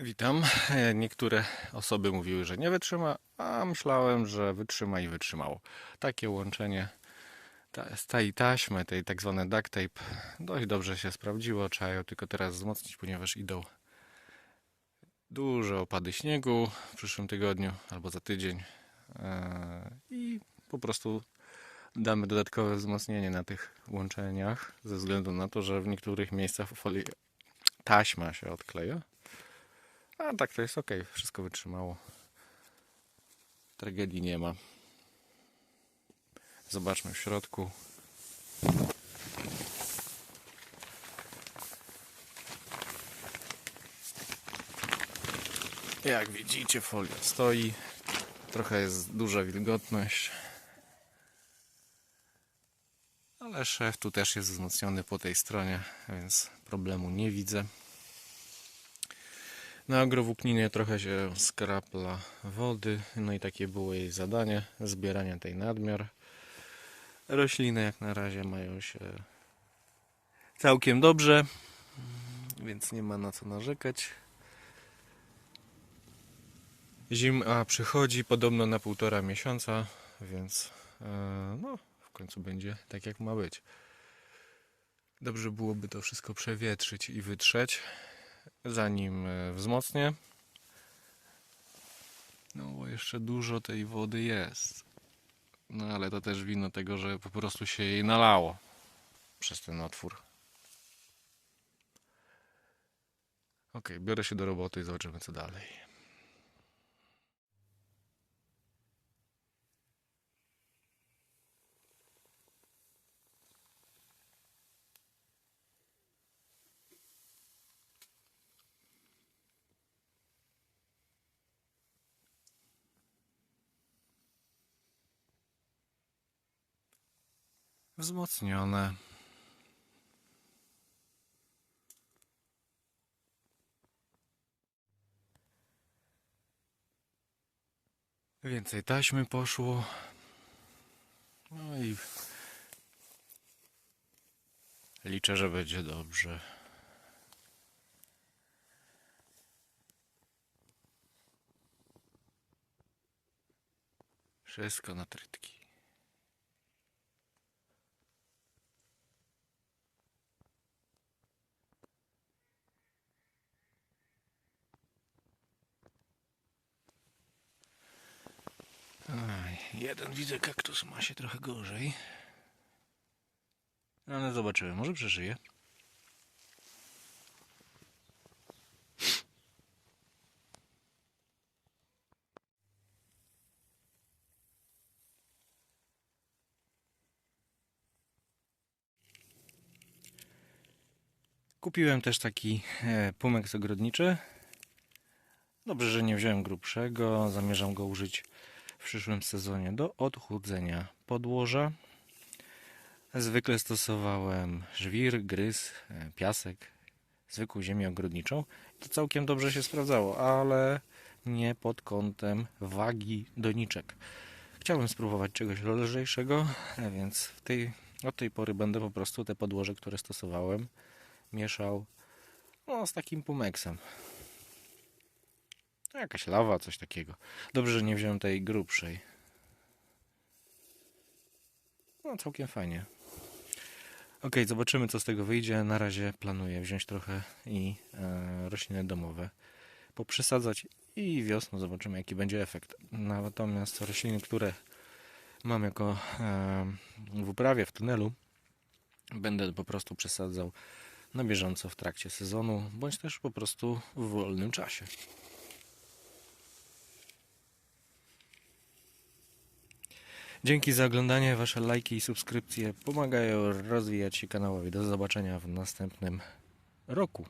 Witam. Niektóre osoby mówiły, że nie wytrzyma, a myślałem, że wytrzyma i wytrzymało. Takie łączenie ta, z tej taśmy, tej tak zwane duct tape, dość dobrze się sprawdziło. Trzeba ją tylko teraz wzmocnić, ponieważ idą duże opady śniegu w przyszłym tygodniu albo za tydzień. E, I po prostu damy dodatkowe wzmocnienie na tych łączeniach, ze względu na to, że w niektórych miejscach folia, taśma się odkleja. A tak to jest ok, wszystko wytrzymało. Tragedii nie ma. Zobaczmy w środku. Jak widzicie, folia stoi. Trochę jest duża wilgotność. Ale szef tu też jest wzmocniony po tej stronie, więc problemu nie widzę. Na agrowłókninie trochę się skrapla wody, no i takie było jej zadanie, zbieranie tej nadmiar. Rośliny jak na razie mają się całkiem dobrze, więc nie ma na co narzekać. Zima przychodzi podobno na półtora miesiąca, więc e, no, w końcu będzie tak jak ma być. Dobrze byłoby to wszystko przewietrzyć i wytrzeć zanim e, wzmocnię. No bo jeszcze dużo tej wody jest. No ale to też wino tego, że po prostu się jej nalało przez ten otwór. Ok, biorę się do roboty i zobaczymy co dalej. Wzmocnione. Więcej taśmy poszło. No i liczę, że będzie dobrze. Wszystko na trytki. Jeden widzę kaktus ma się trochę gorzej. Ale zobaczymy, może przeżyje. Kupiłem też taki e, pumeks ogrodniczy. Dobrze, że nie wziąłem grubszego. Zamierzam go użyć w przyszłym sezonie do odchudzenia podłoża. Zwykle stosowałem żwir, gryz, e, piasek, zwykłą ziemię ogrodniczą. To całkiem dobrze się sprawdzało, ale nie pod kątem wagi doniczek. Chciałbym spróbować czegoś lżejszego, e, więc tej, od tej pory będę po prostu te podłoże, które stosowałem, mieszał no, z takim pumeksem. No, Jakaś lawa, coś takiego. Dobrze, że nie wziąłem tej grubszej. No, całkiem fajnie. Ok, zobaczymy co z tego wyjdzie. Na razie planuję wziąć trochę i e, rośliny domowe, poprzesadzać i wiosną zobaczymy jaki będzie efekt. Natomiast rośliny, które mam jako e, w uprawie, w tunelu, będę po prostu przesadzał na bieżąco w trakcie sezonu, bądź też po prostu w wolnym czasie. Dzięki za oglądanie. Wasze lajki i subskrypcje pomagają rozwijać się kanałowi. Do zobaczenia w następnym roku.